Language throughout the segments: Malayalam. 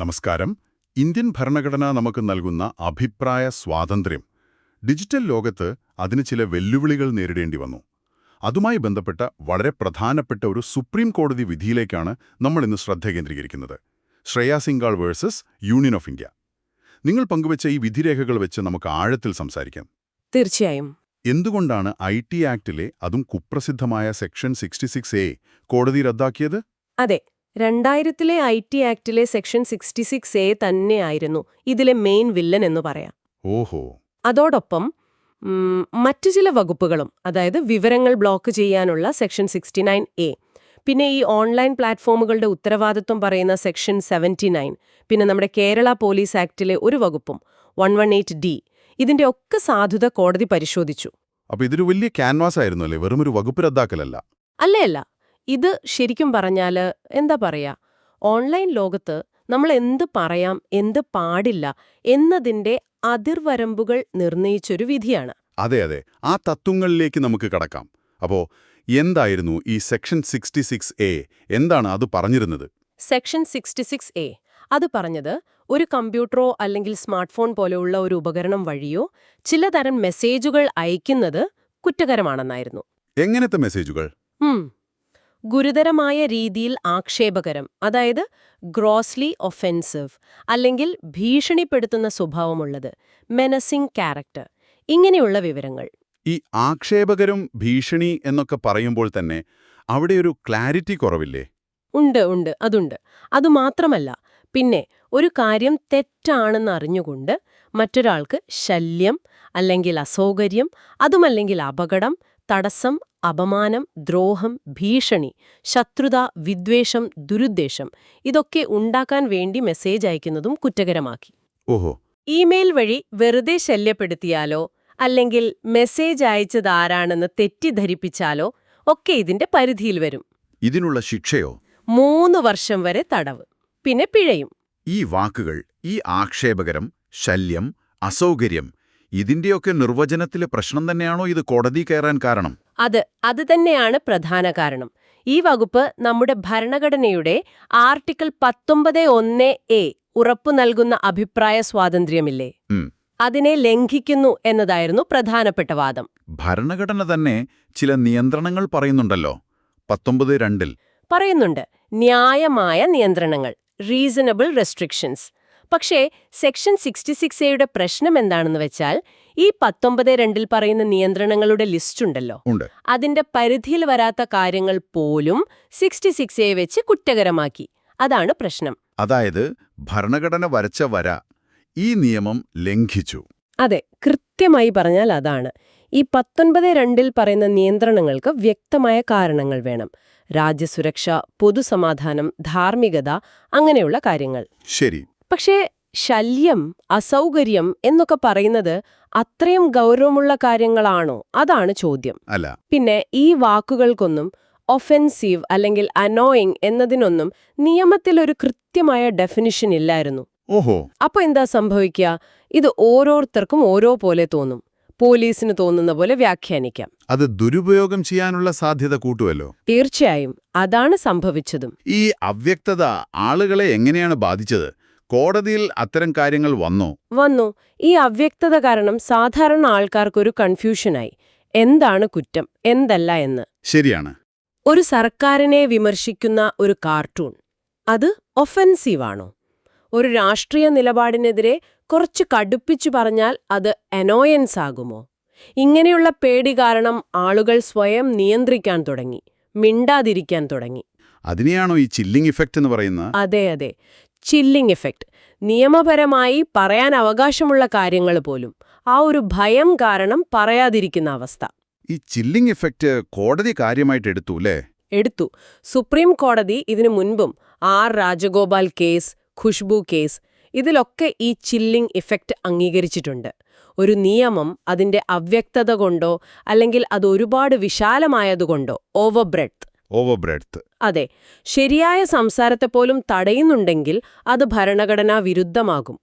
നമസ്കാരം. ഇന്ത്യൻ ഭരണഘടന നമുക്ക് നൽകുന്ന അഭിപ്രായ സ്വാതന്ത്ര്യം. ഡിജിറ്റൽ ലോകത്ത് അതിന് ചില വെല്ലുവിളികൾ നേരിടേണ്ടി വന്നു. അതുമായി ബന്ധപ്പെട്ട വളരെ പ്രധാനപ്പെട്ട ഒരു സുപ്രീം കോടതി വിധിയിലേക്കാണ് നമ്മൾ ഇന്ന് ശ്രദ്ധ കേന്ദ്രീകരിക്കുന്നത്. Shreya Singhal versus Union of India. നിങ്ങൾ പങ്കുവച്ച ഈ വിധിരേഖകൾ വെച്ച് നമുക്ക് ആഴത്തിൽ സംസാരിക്കാം. തീർച്ചയായും. എന്തുകൊണ്ടാണ് ഐ ടി ആക്ടിലെ അതും കുപ്രസിദ്ധമായ സെക്ഷൻ സിക്സ്റ്റി സിക്സ് എ കോടതി റദ്ദാക്കിയത്? അതെ. രണ്ടായിരത്തിലെ ഐ ടി ആക്ടിലെ സെക്ഷൻ സിക്സ്റ്റി സിക്സ് എ തന്നെയായിരുന്നു ഇതിലെ മെയിൻ വില്ലൻ എന്ന് പറയാം. ഓഹോ. അതോടൊപ്പം മറ്റു ചില വകുപ്പുകളും അതായത് വിവരങ്ങൾ ബ്ലോക്ക് ചെയ്യാനുള്ള സെക്ഷൻ സിക്സ്റ്റി നയൻ എ പിന്നെ ഈ ഓൺലൈൻ പ്ലാറ്റ്ഫോമുകളുടെ ഉത്തരവാദിത്വം പറയുന്ന സെക്ഷൻ സെവന്റി നയൻ പിന്നെ നമ്മുടെ കേരള പോലീസ് ആക്ടിലെ ഒരു വകുപ്പും വൺ വൺ എയ്റ്റ് ഡി ഇതിന്റെ ഒക്കെ സാധുത കോടതി പരിശോധിച്ചു. അപ്പൊ ഇതൊരു വലിയ ക്യാൻവാസ് ആയിരുന്നു അല്ലേ വെറും ഒരു വകുപ്പ് റദ്ദാക്കലല്ല. അല്ലേ അല്ല ഇത് ശരിക്കും പറഞ്ഞാൽ എന്താ പറയുക ഓൺലൈൻ ലോകത്ത് നമ്മൾ എന്ത് പറയാം എന്ത് പാടില്ല എന്നതിന്റെ അതിർവരമ്പുകൾ നിർണയിച്ചൊരു വിധിയാണ്. അതെ അതെ. ആ തത്വങ്ങളിലേക്ക് നമുക്ക് കടക്കാം. അപ്പോൾ എന്തായിരുന്നു ഈ സെക്ഷൻ സിക്സ്റ്റി സിക്സ് എ? എന്താണ് അത് പറഞ്ഞിരുന്നത്? Section sixty six A. അത് പറഞ്ഞത് ഒരു കമ്പ്യൂട്ടറോ അല്ലെങ്കിൽ സ്മാർട്ട് ഫോൺ പോലെയുള്ള ഒരു ഉപകരണം വഴിയോ ചിലതരം മെസ്സേജുകൾ അയക്കുന്നത് കുറ്റകരമാണെന്നായിരുന്നു. എങ്ങനത്തെ മെസ്സേജുകൾ? ഉം. ഗുരുതരമായ രീതിയിൽ ആക്ഷേപകരം അതായത് ഗ്രോസ്ലി ഒഫെൻസീവ് അല്ലെങ്കിൽ ഭീഷണിപ്പെടുത്തുന്ന സ്വഭാവമുള്ളത് മെനസിംഗ് ക്യാരക്ടർ ഇങ്ങനെയുള്ള വിവരങ്ങൾ. ഈ ആക്ഷേപകരും ഭീഷണി എന്നൊക്കെ പറയുമ്പോൾ തന്നെ അവിടെ ഒരു ക്ലാരിറ്റി കുറവില്ലേ? ഉണ്ട് ഉണ്ട് അതുണ്ട്. അതുമാത്രമല്ല പിന്നെ ഒരു കാര്യം തെറ്റാണെന്ന് അറിഞ്ഞുകൊണ്ട് മറ്റൊരാൾക്ക് ശല്യം അല്ലെങ്കിൽ അസൗകര്യം അതുമല്ലെങ്കിൽ അപകടം തടസ്സം അപമാനം ദ്രോഹം ഭീഷണി ശത്രുത വിദ്വേഷം ദുരുദ്ദേശം ഇതൊക്കെ ഉണ്ടാക്കാൻ വേണ്ടി മെസ്സേജ് അയക്കുന്നതും കുറ്റകരമാക്കി. ഓഹോ. ഇമെയിൽ വഴി വെറുതെ ശല്യപ്പെടുത്തിയാലോ? അല്ലെങ്കിൽ മെസ്സേജ് അയച്ചത് ആരാണെന്ന് തെറ്റിദ്ധരിപ്പിച്ചാലോ? ഒക്കെ ഇതിന്റെ പരിധിയിൽ വരും. ഇതിനുള്ള ശിക്ഷയോ? മൂന്ന് വർഷം വരെ തടവ്. പിന്നെ പിഴയും. ഈ വാക്കുകൾ ഈ ആക്ഷേപകരം ശല്യം അസൗകര്യം ഇതിന്റെയൊക്കെ നിർവചനത്തിലെ പ്രശ്നം തന്നെയാണോ ഇത് കോടതി കയറാൻ കാരണം? അത് അത് തന്നെയാണ് പ്രധാന കാരണം. ഈ വകുപ്പ് നമ്മുടെ ഭരണഘടനയുടെ ആർട്ടിക്കിൾ പത്തൊമ്പത് ഒന്ന് എ ഉറപ്പു നൽകുന്ന അഭിപ്രായ സ്വാതന്ത്ര്യമില്ലേ. അതിനെ ലംഘിക്കുന്നു എന്നതായിരുന്നു പ്രധാനപ്പെട്ട വാദം. ഭരണഘടന തന്നെ ചില നിയന്ത്രണങ്ങൾ പറയുന്നുണ്ടല്ലോ. പത്തൊമ്പത് രണ്ടിൽ. പറയുന്നുണ്ട്. ന്യായമായ നിയന്ത്രണങ്ങൾ. റീസണബിൾ റെസ്ട്രിക്ഷൻസ് പക്ഷേ സെക്ഷൻ സിക്സ്റ്റി സിക്സ് എയുടെ പ്രശ്നം എന്താണെന്ന് വെച്ചാൽ ഈ പത്തൊമ്പത് രണ്ടിൽ പറയുന്ന നിയന്ത്രണങ്ങളുടെ ലിസ്റ്റ് ഉണ്ടല്ലോ അതിന്റെ പരിധിയിൽ വരാത്ത കാര്യങ്ങൾ പോലും സിക്സ്റ്റി സിക്സ് എ വെച്ച് കുറ്റകരമാക്കി. അതാണ് പ്രശ്നം. അതായത് ഭരണഘടന വരച്ച വര ഈ നിയമം ലംഘിച്ചു. അതെ കൃത്യമായി പറഞ്ഞാൽ അതാണ്. ഈ പത്തൊൻപത് രണ്ടിൽ പറയുന്ന നിയന്ത്രണങ്ങൾക്ക് വ്യക്തമായ കാരണങ്ങൾ വേണം. രാജ്യസുരക്ഷ പൊതുസമാധാനം ധാർമ്മികത അങ്ങനെയുള്ള കാര്യങ്ങൾ. ശരി. പക്ഷേ ശല്യം അസൗകര്യം എന്നൊക്കെ പറയുന്നത് അത്രയും ഗൗരവമുള്ള കാര്യങ്ങളാണോ? അതാണ് ചോദ്യം. അല്ല. പിന്നെ ഈ വാക്കുകൾക്കൊന്നും ഒഫെൻസീവ് അല്ലെങ്കിൽ അനോയിങ് എന്നതിനൊന്നും നിയമത്തിൽ ഒരു കൃത്യമായ ഡെഫിനിഷൻ ഇല്ലായിരുന്നു. ഓഹോ. അപ്പൊ എന്താ സംഭവിക്കുക ഇത് ഓരോരുത്തർക്കും ഓരോ പോലെ തോന്നും. പോലീസിന് തോന്നുന്ന പോലെ വ്യാഖ്യാനിക്കാം. അത് ദുരുപയോഗം ചെയ്യാനുള്ള സാധ്യത കൂട്ടുമല്ലോ തീർച്ചയായും. അതാണ് സംഭവിച്ചതും. ഈ അവ്യക്തത ആളുകളെ എങ്ങനെയാണ് ബാധിച്ചത്? കോടതിയിൽ അത്തരം കാര്യങ്ങൾ വന്നു? വന്നു. ഈ അവ്യക്തത കാരണം സാധാരണ ആൾക്കാർക്കൊരു കൺഫ്യൂഷനായി. എന്താണ് കുറ്റം? എന്തല്ല എന്ന്. ശരിയാണ്. ഒരു സർക്കാരിനെ വിമർശിക്കുന്ന ഒരു കാർട്ടൂൺ. അത് ഒഫെൻസീവാണോ? ഒരു രാഷ്ട്രീയ നിലപാടിനെതിരെ കുറച്ച് കടുപ്പിച്ചു പറഞ്ഞാൽ അത് അനോയൻസ് ആകുമോ ഇങ്ങനെയുള്ള പേടി കാരണം ആളുകൾ സ്വയം നിയന്ത്രിക്കാൻ തുടങ്ങി. മിണ്ടാതിരിക്കാൻ തുടങ്ങി. അതിനെയാണോ ഈ ചില്ലിംഗ് ഇഫക്റ്റ് എന്ന് പറയുന്നത്? അതെ അതെ. ചില്ലിംഗ് എഫക്റ്റ് നിയമപരമായി പറയാൻ അവകാശമുള്ള കാര്യങ്ങൾ പോലും. ആ ഒരു ഭയം കാരണം പറയാതിരിക്കുന്ന അവസ്ഥ. ഈ ചില്ലിംഗ് ഇഫക്റ്റ് കോടതി കാര്യമായിട്ട് എടുത്തു അല്ലേ? എടുത്തു. സുപ്രീം കോടതി ഇതിനു മുൻപും R Rajagopal case Khushboo case ഇതിലൊക്കെ ഈ ചില്ലിംഗ് ഇഫക്റ്റ് അംഗീകരിച്ചിട്ടുണ്ട്. ഒരു നിയമം അതിന്റെ അവ്യക്തത കൊണ്ടോ അല്ലെങ്കിൽ അത് ഒരുപാട് വിശാലമായതുകൊണ്ടോ ഓവർ ബ്രെഡ്ത്ത്. Over breadth. അതെ ശരിയായ സംസാരത്തെ പോലും തടയുന്നുണ്ടെങ്കിൽ അത് ഭരണഘടനാ വിരുദ്ധമാകും.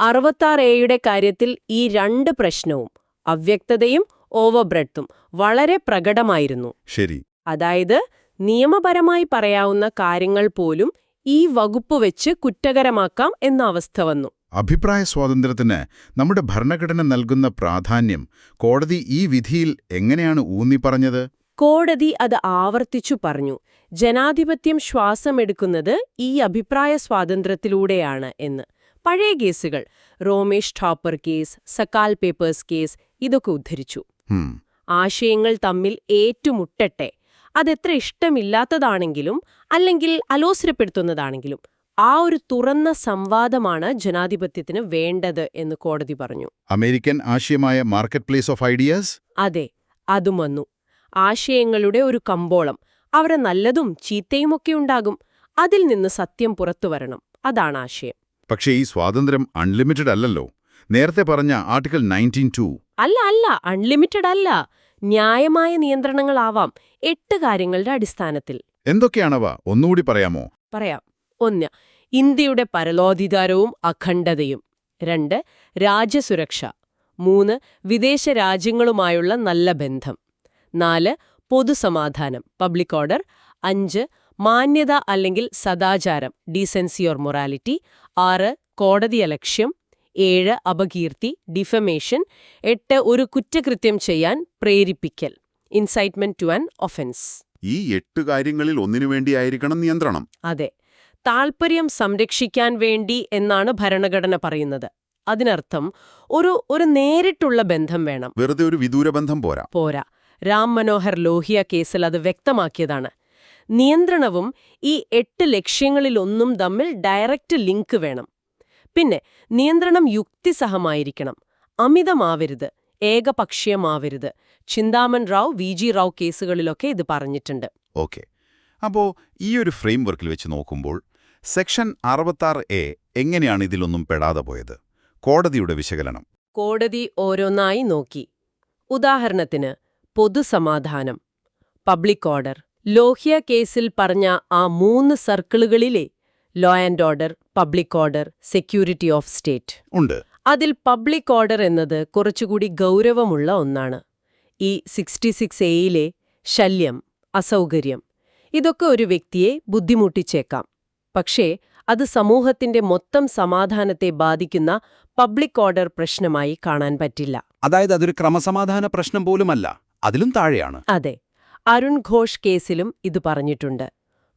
അറുപത്താറ് എയുടെ കാര്യത്തിൽ ഈ രണ്ട് പ്രശ്നവും അവ്യക്തതയും ഓവർബ്രെഡ്ത്തും വളരെ പ്രകടമായിരുന്നു. ശരി. അതായത് നിയമപരമായി പറയാവുന്ന കാര്യങ്ങൾ പോലും ഈ വകുപ്പ് വെച്ച് കുറ്റകരമാക്കാം എന്ന അവസ്ഥ വന്നു. അഭിപ്രായ സ്വാതന്ത്ര്യത്തിന് നമ്മുടെ ഭരണഘടന നൽകുന്ന പ്രാധാന്യം കോടതി ഈ വിധിയിൽ എങ്ങനെയാണ് ഊന്നിപ്പറഞ്ഞത്? കോടതി അത് ആവർത്തിച്ചു പറഞ്ഞു. ജനാധിപത്യം ശ്വാസമെടുക്കുന്നത് ഈ അഭിപ്രായ സ്വാതന്ത്ര്യത്തിലൂടെയാണ് എന്ന്. പഴയ കേസുകൾ Romesh Thapar case Sakal papers case ഇതൊക്കെ ഉദ്ധരിച്ചു. ആശയങ്ങൾ തമ്മിൽ ഏറ്റുമുട്ടട്ടെ. അതെത്ര ഇഷ്ടമില്ലാത്തതാണെങ്കിലും അല്ലെങ്കിൽ അലോസരപ്പെടുത്തുന്നതാണെങ്കിലും ആ ഒരു തുറന്ന സംവാദമാണ് ജനാധിപത്യത്തിന് വേണ്ടത് എന്ന് കോടതി പറഞ്ഞു. അമേരിക്കൻ ആശയമായ മാർക്കറ്റ് പ്ലേസ് ഓഫ് ഐഡിയാസ്? അതെ അതും വന്നു. ആശയങ്ങളുടെ ഒരു കമ്പോളം. അവരെ നല്ലതും ചീത്തയുമൊക്കെ ഉണ്ടാകും. അതിൽ നിന്ന് സത്യം പുറത്തു വരണം. അതാണ് ആശയം. പക്ഷേ ഈ സ്വാതന്ത്ര്യം അൺലിമിറ്റഡ് അല്ലല്ലോ. നേരത്തെ പറഞ്ഞ ആർട്ടിക്കിൾ നയന്റീൻ ടു അല്ല അല്ല അൺലിമിറ്റഡ് അല്ല. ന്യായമായ നിയന്ത്രണങ്ങളാവാം എട്ട് കാര്യങ്ങളുടെ അടിസ്ഥാനത്തിൽ. എന്തൊക്കെയാണവ? ഒന്നുകൂടി പറയാമോ? പറയാം. ഒന്ന് ഇന്ത്യയുടെ പരലോധികാരവും അഖണ്ഡതയും. രണ്ട് രാജ്യസുരക്ഷ. മൂന്ന് വിദേശ രാജ്യങ്ങളുമായുള്ള നല്ല ബന്ധം. നാല് പൊതുസമാധാനം പബ്ലിക് ഓർഡർ. അഞ്ച് മാന്യത അല്ലെങ്കിൽ സദാചാരം ഡീസൻസി ഓർ മൊറാലിറ്റി. ആറ് കോടതിയലക്ഷ്യം ഏഴ് അപകീർത്തി ഡിഫമേഷൻ. എട്ട് ഒരു കുറ്റകൃത്യം ചെയ്യാൻ പ്രേരിപ്പിക്കൽ ഇൻസൈറ്റ്മെന്റ് ടു ആൻ ഒഫൻസ് ഈ എട്ട് കാര്യങ്ങളിൽ ഒന്നിനു വേണ്ടിയായിരിക്കണം നിയന്ത്രണം. അതെ. താൽപ്പര്യം സംരക്ഷിക്കാൻ വേണ്ടി എന്നാണ് ഭരണഘടന പറയുന്നത്. അതിനർത്ഥം ഒരു ഒരു നേരിട്ടുള്ള ബന്ധം വേണം. വെറുതെ ഒരു വിദൂര ബന്ധം പോരാ. പോരാ. രാം മനോഹർ ലോഹിയ കേസിൽ അത് വ്യക്തമാക്കിയതാണ്. നിയന്ത്രണവും ഈ എട്ട് ലക്ഷ്യങ്ങളിലൊന്നും തമ്മിൽ ഡയറക്റ്റ് ലിങ്ക് വേണം. പിന്നെ നിയന്ത്രണം യുക്തിസഹമായിരിക്കണം. അമിതമാവരുത്. ഏകപക്ഷീയമാവരുത്. ചിന്താമൻ റാവ് വി ജി റാവ് കേസുകളിലൊക്കെ ഇത് പറഞ്ഞിട്ടുണ്ട്. ഓക്കെ. അപ്പോൾ ഈ ഒരു ഫ്രെയിം വർക്കിൽ വെച്ച് നോക്കുമ്പോൾ സെക്ഷൻ അറുപത്താറ് എ എങ്ങനെയാണ് ഇതിലൊന്നും പെടാതെ പോയത്? കോടതിയുടെ വിശകലനം. കോടതി ഓരോന്നായി നോക്കി. ഉദാഹരണത്തിന് പൊതുസമാധാനം. Public order. ലോഹ്യ കേസിൽ പറഞ്ഞ ആ മൂന്ന് സർക്കിളുകളിലെ law and order public order security of state ഉണ്ട്. അതിൽ പബ്ലിക് ഓർഡർ എന്നത് കുറച്ചുകൂടി ഗൗരവമുള്ള ഒന്നാണ്. ഈ സിക്സ്റ്റി സിക്സ് എയിലെ ശല്യം അസൗകര്യം ഇതൊക്കെ ഒരു വ്യക്തിയെ ബുദ്ധിമുട്ടിച്ചേക്കാം. പക്ഷേ അത് സമൂഹത്തിന്റെ മൊത്തം സമാധാനത്തെ ബാധിക്കുന്ന പബ്ലിക് ഓർഡർ പ്രശ്നമായി കാണാൻ പറ്റില്ല. അതായത് അതൊരു ക്രമസമാധാന പ്രശ്നം പോലുമല്ല. അതിലും താഴെയാണ്. അതെ അരുൺ ഘോഷ് കേസിലും ഇത് പറഞ്ഞിട്ടുണ്ട്.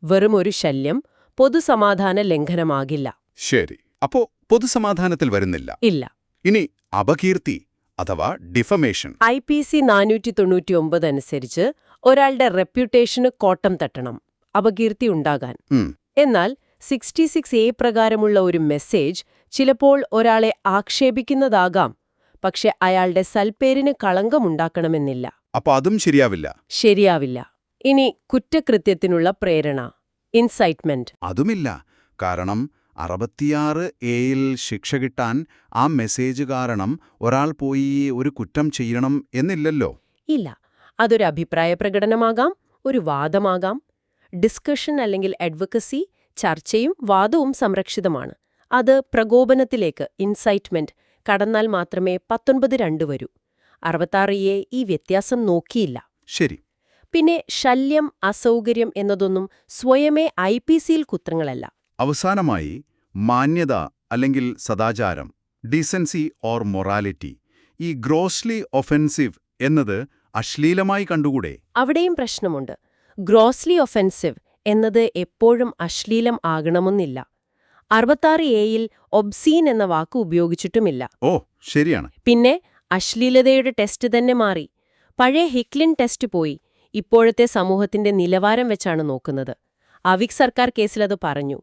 വെറും ഒരു ശല്യം പൊതുസമാധാന ലംഘനമാകില്ല. ശരി അപ്പോ പൊതുസമാധാനത്തിൽ വരുന്നില്ല. ഇല്ല. ഇനി അപകീർത്തി അഥവാ ഡിഫമേഷൻ. ഐ പി സി നാനൂറ്റി തൊണ്ണൂറ്റി ഒമ്പത് അനുസരിച്ച് ഒരാളുടെ റെപ്യൂട്ടേഷന് കോട്ടം തട്ടണം അപകീർത്തി ഉണ്ടാകാൻ. എന്നാൽ സിക്സ്റ്റി സിക്സ് എ പ്രകാരമുള്ള ഒരു മെസ്സേജ് ചിലപ്പോൾ ഒരാളെ ആക്ഷേപിക്കുന്നതാകാം പക്ഷെ അയാളുടെ സൽപ്പേരിന് കളങ്കമുണ്ടാക്കണമെന്നില്ല. അപ്പൊ അതും ശരിയാവില്ല. ശരിയാവില്ല. ഇനി കുറ്റകൃത്യത്തിനുള്ള പ്രേരണ ഇൻസൈറ്റ്മെന്റ് അതുമില്ല. കാരണം അറുപത്തിയാറ് എയിൽ ശിക്ഷ കിട്ടാൻ ആ മെസ്സേജ് കാരണം ഒരാൾ പോയി ഒരു കുറ്റം ചെയ്യണം എന്നില്ലല്ലോ. ഇല്ല. അതൊരു അഭിപ്രായ പ്രകടനമാകാം ഒരു വാദമാകാം. ഡിസ്കഷൻ അല്ലെങ്കിൽ അഡ്വക്കസി ചർച്ചയും വാദവും സംരക്ഷിതമാണ്. അത് പ്രകോപനത്തിലേക്ക് ഇൻസൈറ്റ്മെന്റ് കടന്നാൽ മാത്രമേ പത്തൊൻപത് രണ്ട് വരൂ. അറുപത്താറ് എ ഈ വ്യത്യാസം നോക്കിയില്ല. ശരി. പിന്നെ ശല്യം അസൗകര്യം എന്നതൊന്നും സ്വയമേ ഐ പി സിയിൽ കുത്രങ്ങളല്ല. അവസാനമായി മാന്യത അല്ലെങ്കിൽ സദാചാരം ഡീസൻസി ഓർ മൊറാലിറ്റി ഈ ഗ്രോസ്ലി ഒഫെൻസീവ് എന്നത് അശ്ലീലമായി കണ്ടുകൂടെ? അവിടെയും പ്രശ്നമുണ്ട്. ഗ്രോസ്ലി ഒഫെൻസീവ് എന്നത് എപ്പോഴും അശ്ലീലം ആകണമെന്നില്ല. അറുപത്താറ് എയിൽ ഒബ്സീൻ എന്ന വാക്ക് ഉപയോഗിച്ചിട്ടുമില്ല. ഓ ശരിയാണ്. പിന്നെ അശ്ലീലതയുടെ ടെസ്റ്റ് തന്നെ മാറി. പഴയ ഹിക്ലിൻ ടെസ്റ്റ് പോയി. ഇപ്പോഴത്തെ സമൂഹത്തിന്റെ നിലവാരം വെച്ചാണ് നോക്കുന്നത്. അവിക് സർക്കാർ കേസിലത് പറഞ്ഞു.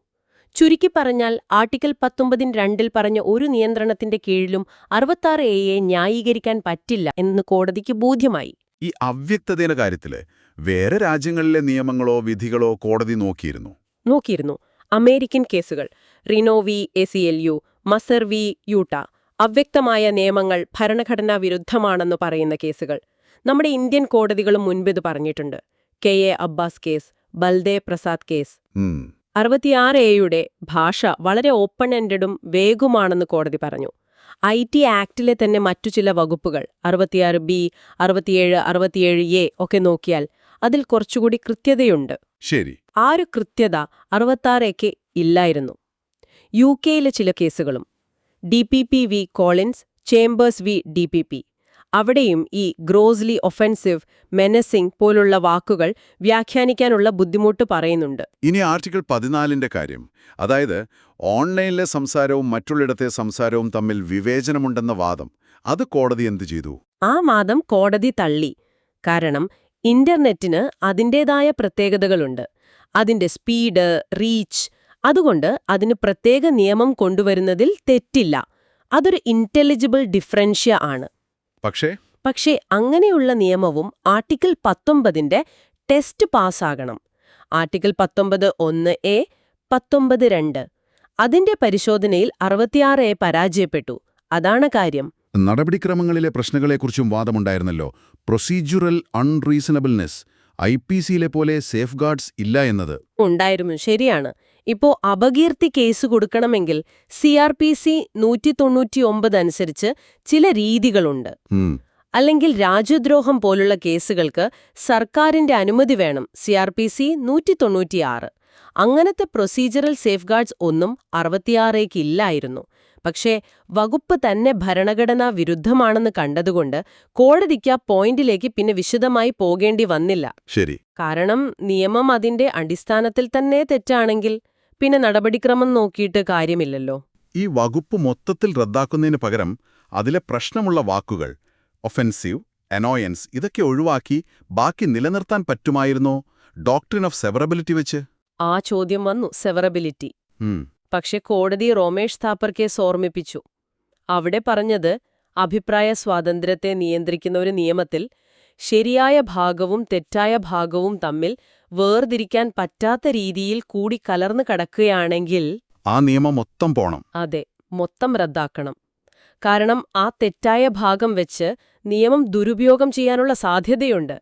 ചുരുക്കി പറഞ്ഞാൽ ആർട്ടിക്കിൾ പത്തൊമ്പതിൻ രണ്ടിൽ പറഞ്ഞ ഒരു നിയന്ത്രണത്തിന്റെ കീഴിലും അറുപത്താറ് എയെ ന്യായീകരിക്കാൻ പറ്റില്ല എന്ന് കോടതിക്ക് ബോധ്യമായി. ഈ അവ്യക്തതയുടെ കാര്യത്തിൽ വേറെ രാജ്യങ്ങളിലെ നിയമങ്ങളോ വിധികളോ കോടതി നോക്കിയിരുന്നു? നോക്കിയിരുന്നു. അമേരിക്കൻ കേസുകൾ. Reno v A C L U Musser v Utah. അവ്യക്തമായ നിയമങ്ങൾ ഭരണഘടനാ വിരുദ്ധമാണെന്ന് പറയുന്ന കേസുകൾ. നമ്മുടെ ഇന്ത്യൻ കോടതികളും മുൻപിത് പറഞ്ഞിട്ടുണ്ട്. K. A. Abbas case Baldev Prasad case. അറുപത്തിയാറ് എയുടെ ഭാഷ വളരെ ഓപ്പൺ എൻഡഡും വേഗുമാണെന്ന് കോടതി പറഞ്ഞു. ഐ. ടി. ആക്ടിലെ തന്നെ മറ്റു ചില വകുപ്പുകൾ അറുപത്തിയാറ് ബി അറുപത്തിയേഴ് അറുപത്തിയേഴ് എ ഒക്കെ നോക്കിയാൽ അതിൽ കുറച്ചുകൂടി കൃത്യതയുണ്ട്. ശരി. ആ ഒരു കൃത്യത അറുപത്താറേക്ക് ഇല്ലായിരുന്നു. യു കെയിലെ ചില കേസുകളും D P P v Collins Chambers v D P P. അവിടെയും ഈ ഗ്രോസ്ലി ഒഫൻസീവ് മെനസിംഗ് പോലുള്ള വാക്കുകൾ വ്യാഖ്യാനിക്കാനുള്ള ബുദ്ധിമുട്ട് പറയുന്നുണ്ട്. ഇനി ആർട്ടിക്കിൾ പതിനാലിന്റെ കാര്യം. അതായത് ഓൺലൈനിലെ സംസാരവും മറ്റുള്ളിടത്തെ സംസാരവും തമ്മിൽ വിവേചനമുണ്ടെന്ന വാദം. അത് കോടതി എന്ത് ചെയ്തു? ആ വാദം കോടതി തള്ളി. കാരണം ഇന്റർനെറ്റിന് അതിന്റെതായ പ്രത്യേകതകളുണ്ട്. അതിന്റെ സ്പീഡ് റീച്ച് അതുകൊണ്ട് അതിന് പ്രത്യേക നിയമം കൊണ്ടുവരുന്നതിൽ തെറ്റില്ല. അതൊരു ഇന്റലിജിബിൾ ഡിഫറൻഷ്യ ആണ്. പക്ഷേ? പക്ഷേ അങ്ങനെയുള്ള നിയമവും ആർട്ടിക്കിൾ പത്തൊമ്പതിന്റെ ടെസ്റ്റ് പാസ്സാകണം. ആർട്ടിക്കിൾ പത്തൊമ്പത് ഒന്ന് എ പത്തൊമ്പത് രണ്ട്. അതിന്റെ പരിശോധനയിൽ അറുപത്തിയാറ് എ പരാജയപ്പെട്ടു. അതാണ് കാര്യം. നടപടിക്രമങ്ങളിലെ പ്രശ്നങ്ങളെക്കുറിച്ചും വാദമുണ്ടായിരുന്നല്ലോ. Procedural unreasonableness. ഐ പി സിയിലെ പോലെ സേഫ് ഗാർഡ്സ് ഇല്ല എന്നത്. ഉണ്ടായിരുന്നു. ശരിയാണ്. ഇപ്പോ അപകീർത്തി കേസ് കൊടുക്കണമെങ്കിൽ സി ആർ പി സി നൂറ്റി തൊണ്ണൂറ്റിയൊമ്പത് അനുസരിച്ച് ചില രീതികളുണ്ട്. അല്ലെങ്കിൽ രാജ്യദ്രോഹം പോലുള്ള കേസുകൾക്ക് സർക്കാരിന്റെ അനുമതി വേണം സി ആർ പി സി നൂറ്റി തൊണ്ണൂറ്റിയാറ് അങ്ങനത്തെ പ്രൊസീജറൽ സേഫ്ഗാർഡ്സ് ഒന്നും അറുപത്തിയാറേക്ക് ഇല്ലായിരുന്നു. പക്ഷേ വകുപ്പ് തന്നെ ഭരണഘടനാ വിരുദ്ധമാണെന്ന് കണ്ടതുകൊണ്ട് കോടതിക്ക് ആ പോയിന്റിലേക്ക് പിന്നെ വിശദമായി പോകേണ്ടി വന്നില്ല. ശരി. കാരണം നിയമം അതിന്റെ അടിസ്ഥാനത്തിൽ തന്നെ തെറ്റാണെങ്കിൽ പിന്നെ നടപടിക്രമം നോക്കിയിട്ട് കാര്യമില്ലല്ലോ. ഈ വകുപ്പ് മൊത്തത്തിൽ റദ്ദാക്കുന്നതിന് പകരം അതിലെ പ്രശ്നമുള്ള വാക്കുകൾ ഒഫെൻസീവ് അനോയൻസ് ഇതൊക്കെ ഒഴിവാക്കി ബാക്കി നിലനിർത്താൻ പറ്റുമായിരുന്നോ? ഡോക്ടറിൻ ഓഫ് സെവറബിലിറ്റി വെച്ച്? ആ ചോദ്യം വന്നു സെവറബിലിറ്റി പക്ഷെ കോടതി റോമേഷ് താപ്പർ കേസ് ഓർമ്മിപ്പിച്ചു അവിടെ പറഞ്ഞത് അഭിപ്രായ സ്വാതന്ത്ര്യത്തെ നിയന്ത്രിക്കുന്ന ഒരു നിയമത്തിൽ ശരിയായ ഭാഗവും തെറ്റായ ഭാഗവും തമ്മിൽ വേർതിരിക്കാൻ പറ്റാത്ത രീതിയിൽ കൂടി കലർന്നു കടക്കുകയാണെങ്കിൽ ആ നിയമം മൊത്തം പോണം. അതെ മൊത്തം റദ്ദാക്കണം. കാരണം ആ തെറ്റായ ഭാഗം വെച്ച് നിയമം ദുരുപയോഗം ചെയ്യാനുള്ള സാധ്യതയുണ്ട്.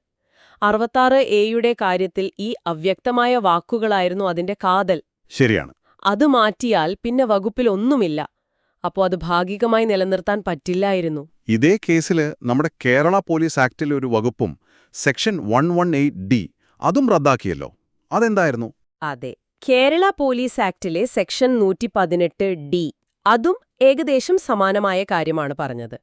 അറുപത്താറ് എയുടെ കാര്യത്തിൽ ഈ അവ്യക്തമായ വാക്കുകളായിരുന്നു അതിന്റെ കാതൽ. ശരിയാണ്. അത് മാറ്റിയാൽ പിന്നെ വകുപ്പിൽ ഒന്നുമില്ല. അപ്പോ അത് ഭാഗികമായി നിലനിർത്താൻ പറ്റില്ലായിരുന്നു. ഇതേ കേസിൽ നമ്മുടെ കേരള പോലീസ് ആക്ടിലെ ഒരു വകുപ്പും section one one eight D അതും റദ്ദാക്കിയല്ലോ. അതെന്തായിരുന്നു? അതെ. കേരള പോലീസ് ആക്ടിലെ സെക്ഷൻ നൂറ്റി പതിനെട്ട് ഡി അതും ഏകദേശം സമാനമായ കാര്യമാണ് പറഞ്ഞത്.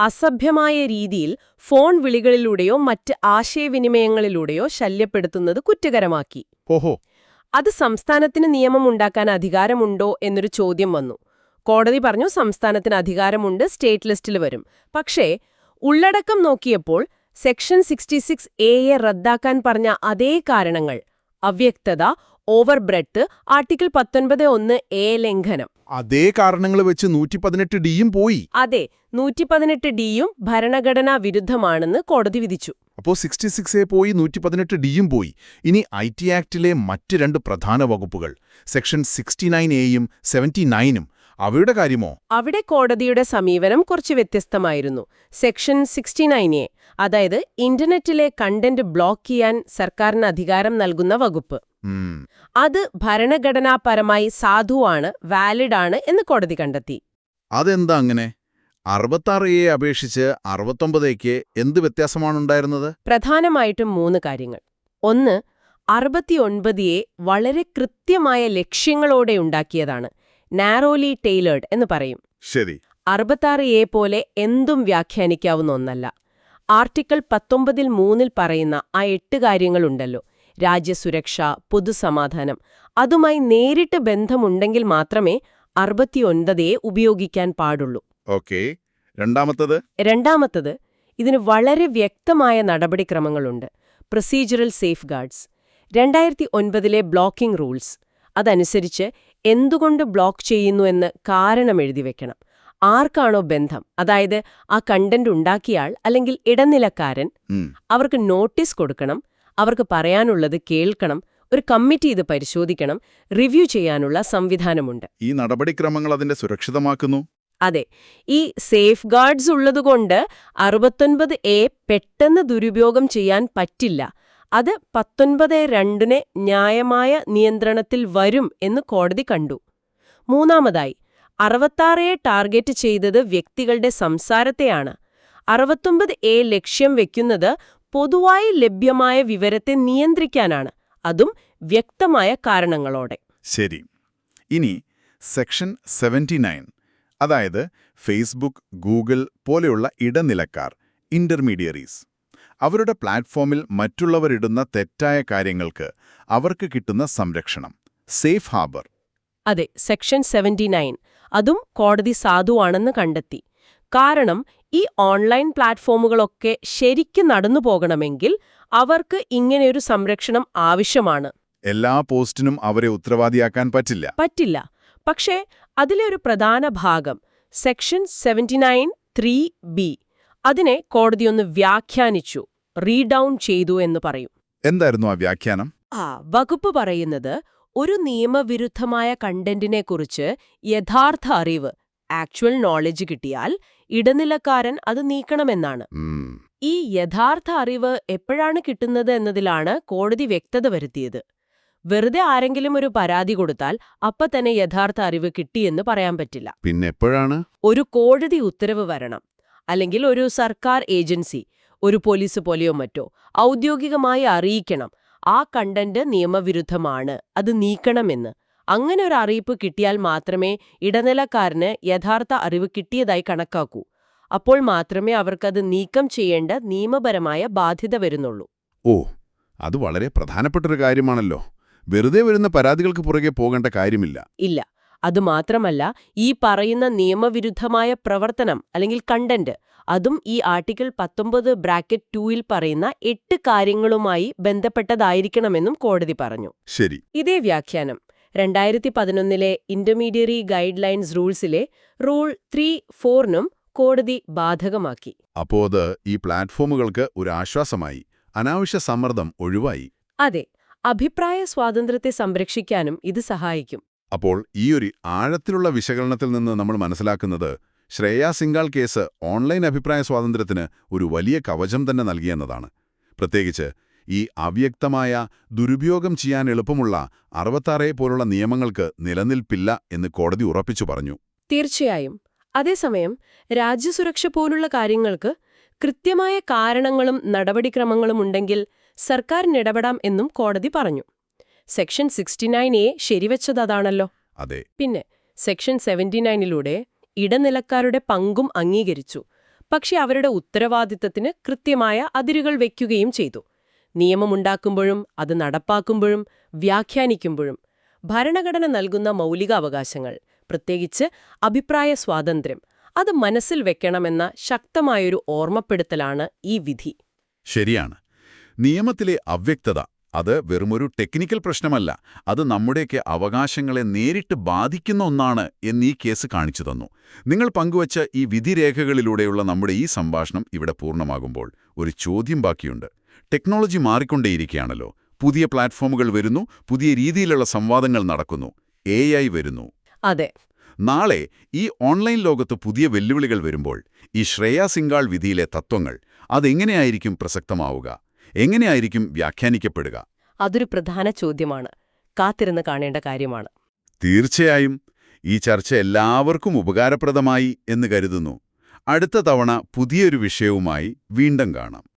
അസഭ്യമായ രീതിയിൽ ഫോൺ വിളികളിലൂടെയോ മറ്റ് ആശയവിനിമയങ്ങളിലൂടെയോ ശല്യപ്പെടുത്തുന്നത് കുറ്റകരമാക്കി. ഓഹോ. അത് സംസ്ഥാനത്തിന് നിയമം ഉണ്ടാക്കാൻ അധികാരമുണ്ടോ എന്നൊരു ചോദ്യം വന്നു. കോടതി പറഞ്ഞു സംസ്ഥാനത്തിന് അധികാരമുണ്ട് സ്റ്റേറ്റ് ലിസ്റ്റിൽ വരും. പക്ഷേ ഉള്ളടക്കം നോക്കിയപ്പോൾ സെക്ഷൻ സിക്സ്റ്റി സിക്സ് എയെ റദ്ദാക്കാൻ പറഞ്ഞ അതേ കാരണങ്ങൾ അവ്യക്തത ഓവർ ബ്രെഡ് ആർട്ടിക്കിൾ പത്തൊൻപത് ഒന്ന് എ ലംഘനം. അതേ കാരണങ്ങൾ വെച്ച് നൂറ്റി പതിനെട്ട് ഡിയും പോയി. അതെ നൂറ്റി പതിനെട്ട് ഡിയും ഭരണഘടനാ വിരുദ്ധമാണെന്ന് കോടതി വിധിച്ചു. അപ്പോൾ സിക്സ്റ്റി സിക്സ് എ പോയി നൂറ്റി പതിനെട്ട് ഡിയും പോയി. ഇനി ഐ ടി ആക്ടിലെ മറ്റ് രണ്ട് പ്രധാന വകുപ്പുകൾ സെക്ഷൻ സിക്സ്റ്റി നയൻ എയും സെവന്റി നയനും. അവയുടെ കാര്യമോ? അവിടെ കോടതിയുടെ സമീപനം കുറച്ച് വ്യത്യസ്തമായിരുന്നു. സെക്ഷൻ സിക്സ്റ്റി എ അതായത് ഇന്റർനെറ്റിലെ കണ്ടന്റ് ബ്ലോക്ക് ചെയ്യാൻ സർക്കാരിന് അധികാരം നൽകുന്ന വകുപ്പ്. അത് ഭരണഘടനാപരമായി സാധുവാണ് വാലിഡ് ആണ് എന്ന് കോടതി കണ്ടെത്തി. അതെന്താ അങ്ങനെ? അറുപത്താറ് എയെ അപേക്ഷിച്ച് അറുപത്തൊമ്പതേക്ക് എന്ത് വ്യത്യാസമാണുണ്ടായിരുന്നത് പ്രധാനമായിട്ടും മൂന്ന് കാര്യങ്ങൾ. ഒന്ന് അറുപത്തിയൊൻപതിയെ വളരെ കൃത്യമായ ലക്ഷ്യങ്ങളോടെ ഉണ്ടാക്കിയതാണ്. നാരോലി ടെയ്ലേർഡ് എന്ന് പറയും. ശരി. അറുപത്താറ് എ പോലെ എന്തും വ്യാഖ്യാനിക്കാവുന്ന ഒന്നല്ല. ആർട്ടിക്കിൾ പത്തൊമ്പതിൽ മൂന്നിൽ പറയുന്ന ആ എട്ട് കാര്യങ്ങളുണ്ടല്ലോ. രാജ്യസുരക്ഷ പൊതുസമാധാനം. അതുമായി നേരിട്ട് ബന്ധമുണ്ടെങ്കിൽ മാത്രമേ അറുപത്തിയൊൻപത് എ ഉപയോഗിക്കാൻ പാടുള്ളൂ. ഓക്കെ. രണ്ടാമത്തത്? രണ്ടാമത്തത് ഇതിന് വളരെ വ്യക്തമായ നടപടിക്രമങ്ങളുണ്ട്. പ്രൊസീജറൽ സേഫ് ഗാർഡ്സ് രണ്ടായിരത്തി ഒൻപതിലെ ബ്ലോക്കിംഗ് റൂൾസ്. അതനുസരിച്ച് എന്തുകൊണ്ട് ബ്ലോക്ക് ചെയ്യുന്നു എന്ന് കാരണം എഴുതി വെക്കണം. ആർക്കാണോ ബന്ധം? അതായത് ആ കണ്ടന്റ് ഉണ്ടാക്കിയാൾ അല്ലെങ്കിൽ ഇടനിലക്കാരൻ അവർക്ക് നോട്ടീസ് കൊടുക്കണം അവർക്ക് പറയാനുള്ളത് കേൾക്കണം ഒരു കമ്മിറ്റി ഇത് പരിശോധിക്കണം റിവ്യൂ ചെയ്യാനുള്ള സംവിധാനമുണ്ട്. ഈ നടപടിക്രമങ്ങൾ അതിന്റെ സുരക്ഷിതമാക്കുന്നു? അതെ. ഈ സേഫ് ഗാർഡ്സ് ഉള്ളതുകൊണ്ട് അറുപത്തൊൻപത് എ പെട്ടെന്ന് ദുരുപയോഗം ചെയ്യാൻ പറ്റില്ല. അത് പത്തൊൻപത് രണ്ടിന് ന്യായമായ നിയന്ത്രണത്തിൽ വരും എന്ന് കോടതി കണ്ടു. മൂന്നാമതായി അറുപത്താറ് എ ടാർഗറ്റ് ചെയ്തത് വ്യക്തികളുടെ സംസാരത്തെയാണ്. അറുപത്തൊമ്പത് എ ലക്ഷ്യം വെക്കുന്നത് പൊതുവായി ലഭ്യമായ വിവരത്തെ നിയന്ത്രിക്കാനാണ്. അതും വ്യക്തമായ കാരണങ്ങളോടെ. ശരി. ഇനി സെക്ഷൻ സെവന്റി അതായത് ഫേസ്ബുക്ക് ഗൂഗിൾ പോലെയുള്ള ഇടനിലക്കാർ ഇന്റർമീഡിയറീസ്. അവരുടെ പ്ലാറ്റ്ഫോമിൽ മറ്റുള്ളവരിടുന്ന തെറ്റായ കാര്യങ്ങൾക്ക് അവർക്ക് കിട്ടുന്ന സംരക്ഷണം. സേഫ് ഹാർബർ അതെ സെക്ഷൻ സെവന്റി അതും കോടതി സാധുവാണെന്ന് കണ്ടെത്തി. കാരണം ഈ ഓൺലൈൻ പ്ലാറ്റ്ഫോമുകളൊക്കെ ശരിക്കും നടന്നു പോകണമെങ്കിൽ അവർക്ക് ഇങ്ങനെയൊരു സംരക്ഷണം ആവശ്യമാണ്. എല്ലാ പോസ്റ്റിനും അവരെ ഉത്തരവാദിയാക്കാൻ പറ്റില്ല. പറ്റില്ല. പക്ഷേ അതിലെ ഒരു പ്രധാന ഭാഗം section seventy nine three B. അതിനെ കോടതിയൊന്ന് വ്യാഖ്യാനിച്ചു റീഡൗൺ ചെയ്തു എന്ന് പറയും. എന്തായിരുന്നു ആ വ്യാഖ്യാനം? ആ വകുപ്പ് പറയുന്നത് ഒരു നിയമവിരുദ്ധമായ കണ്ടന്റിനെക്കുറിച്ച് യഥാർത്ഥ അറിവ് ആക്ച്വൽ നോളജ് കിട്ടിയാൽ ഇടനിലക്കാരൻ അത് നീക്കണമെന്നാണ്. ഈ യഥാർത്ഥ അറിവ് എപ്പോഴാണ് കിട്ടുന്നത് എന്നതിലാണ് കോടതി വ്യക്തത വരുത്തിയത്. വെറുതെ ആരെങ്കിലും ഒരു പരാതി കൊടുത്താൽ അപ്പ തന്നെ യഥാർത്ഥ അറിവ് കിട്ടിയെന്ന് പറയാൻ പറ്റില്ല. പിന്നെ എപ്പോഴാണ്? ഒരു കോടതി ഉത്തരവ് വരണം. അല്ലെങ്കിൽ ഒരു സർക്കാർ ഏജൻസി ഒരു പോലീസ് പോലെയോ മറ്റോ ഔദ്യോഗികമായി അറിയിക്കണം. ആ കണ്ടന്റ് നിയമവിരുദ്ധമാണ്. അത് നീക്കണമെന്ന്. അങ്ങനെ ഒരു അറിയിപ്പ് കിട്ടിയാൽ മാത്രമേ ഇടനിലക്കാരന് യഥാർത്ഥ അറിവ് കിട്ടിയതായി കണക്കാക്കൂ. അപ്പോൾ മാത്രമേ അവർക്കത് നീക്കം ചെയ്യേണ്ട നിയമപരമായ ബാധ്യത വരുന്നുള്ളൂ. ഓ അത് വളരെ പ്രധാനപ്പെട്ടൊരു കാര്യമാണല്ലോ. വെറുതെ വരുന്ന പരാതികൾക്ക് പുറകെ പോകേണ്ട കാര്യമില്ല. ഇല്ല. അതുമാത്രമല്ല ഈ പറയുന്ന നിയമവിരുദ്ധമായ പ്രവർത്തനം അല്ലെങ്കിൽ കണ്ടന്റ് അതും ഈ ആർട്ടിക്കിൾ പത്തൊമ്പത് ബ്രാക്കറ്റ് ടൂയിൽ പറയുന്ന എട്ട് കാര്യങ്ങളുമായി ബന്ധപ്പെട്ടതായിരിക്കണമെന്നും കോടതി പറഞ്ഞു. ശരി. ഇതേ വ്യാഖ്യാനം രണ്ടായിരത്തി പതിനൊന്നിലെ ഇന്റർമീഡിയറി ഗൈഡ് ലൈൻസ് റൂൾസിലെ റൂൾ ത്രീ ഫോറിനും കോടതി ബാധകമാക്കി. അപ്പോ അത് ഈ പ്ലാറ്റ്ഫോമുകൾക്ക് ഒരു ആശ്വാസമായി അനാവശ്യ സമ്മർദ്ദം ഒഴിവായി. അതെ അഭിപ്രായ സ്വാതന്ത്ര്യത്തെ സംരക്ഷിക്കാനും ഇത് സഹായിക്കും. അപ്പോൾ ഈയൊരു ആഴത്തിലുള്ള വിശകലനത്തിൽ നിന്ന് നമ്മൾ മനസ്സിലാക്കുന്നത് ശ്രേയ സിംഗാൾ കേസ് ഓൺലൈൻ അഭിപ്രായ സ്വാതന്ത്ര്യത്തിന് ഒരു വലിയ കവചം തന്നെ നൽകിയെന്നതാണ്. പ്രത്യേകിച്ച് ഈ അവ്യക്തമായ ദുരുപയോഗം ചെയ്യാൻ എളുപ്പമുള്ള അറുപത്താറേ പോലുള്ള നിയമങ്ങൾക്ക് നിലനിൽപ്പില്ല എന്ന് കോടതി ഉറപ്പിച്ചു പറഞ്ഞു. തീർച്ചയായും. അതേസമയം രാജ്യസുരക്ഷ പോലുള്ള കാര്യങ്ങൾക്ക് കൃത്യമായ കാരണങ്ങളും നടപടിക്രമങ്ങളും ഉണ്ടെങ്കിൽ സർക്കാരിനിടപെടാം എന്നും കോടതി പറഞ്ഞു. സെക്ഷൻ സിക്സ്റ്റി നയൻ എ ശരിവെച്ചത് അതാണല്ലോ. അതെ. പിന്നെ സെക്ഷൻ സെവന്റി നയനിലൂടെ ഇടനിലക്കാരുടെ പങ്കും അംഗീകരിച്ചു. പക്ഷെ അവരുടെ ഉത്തരവാദിത്തത്തിന് കൃത്യമായ അതിരുകൾ വയ്ക്കുകയും ചെയ്തു. നിയമമുണ്ടാക്കുമ്പോഴും അത് നടപ്പാക്കുമ്പോഴും വ്യാഖ്യാനിക്കുമ്പോഴും ഭരണഘടന നൽകുന്ന മൗലിക അവകാശങ്ങൾ പ്രത്യേകിച്ച് അഭിപ്രായ സ്വാതന്ത്ര്യം അത് മനസ്സിൽ വെക്കണമെന്ന ശക്തമായൊരു ഓർമ്മപ്പെടുത്തലാണ് ഈ വിധി. ശരിയാണ്. നിയമത്തിലെ അവ്യക്തത അത് വെറുമൊരു ടെക്നിക്കൽ പ്രശ്നമല്ല. അത് നമ്മുടെയൊക്കെ അവകാശങ്ങളെ നേരിട്ട് ബാധിക്കുന്ന ഒന്നാണ് എന്നീ കേസ് കാണിച്ചു തന്നു. നിങ്ങൾ പങ്കുവച്ച ഈ വിധിരേഖകളിലൂടെയുള്ള നമ്മുടെ ഈ സംഭാഷണം ഇവിടെ പൂർണമാകുമ്പോൾ ഒരു ചോദ്യം ബാക്കിയുണ്ട്. ടെക്നോളജി മാറിക്കൊണ്ടേയിരിക്കുകയാണല്ലോ. പുതിയ പ്ലാറ്റ്ഫോമുകൾ വരുന്നു പുതിയ രീതിയിലുള്ള സംവാദങ്ങൾ നടക്കുന്നു എ വരുന്നു. അതെ. നാളെ ഈ ഓൺലൈൻ ലോകത്ത് പുതിയ വെല്ലുവിളികൾ വരുമ്പോൾ ഈ ശ്രേയ സിംഗാൾ വിധിയിലെ തത്വങ്ങൾ അതെങ്ങനെയായിരിക്കും പ്രസക്തമാവുക? എങ്ങനെയായിരിക്കും വ്യാഖ്യാനിക്കപ്പെടുക? അതൊരു പ്രധാന ചോദ്യമാണ്. കാത്തിരുന്ന് കാണേണ്ട കാര്യമാണ്. തീർച്ചയായും ഈ ചർച്ച എല്ലാവർക്കും ഉപകാരപ്രദമായി എന്ന് കരുതുന്നു. അടുത്ത തവണ പുതിയൊരു വിഷയവുമായി വീണ്ടും കാണാം.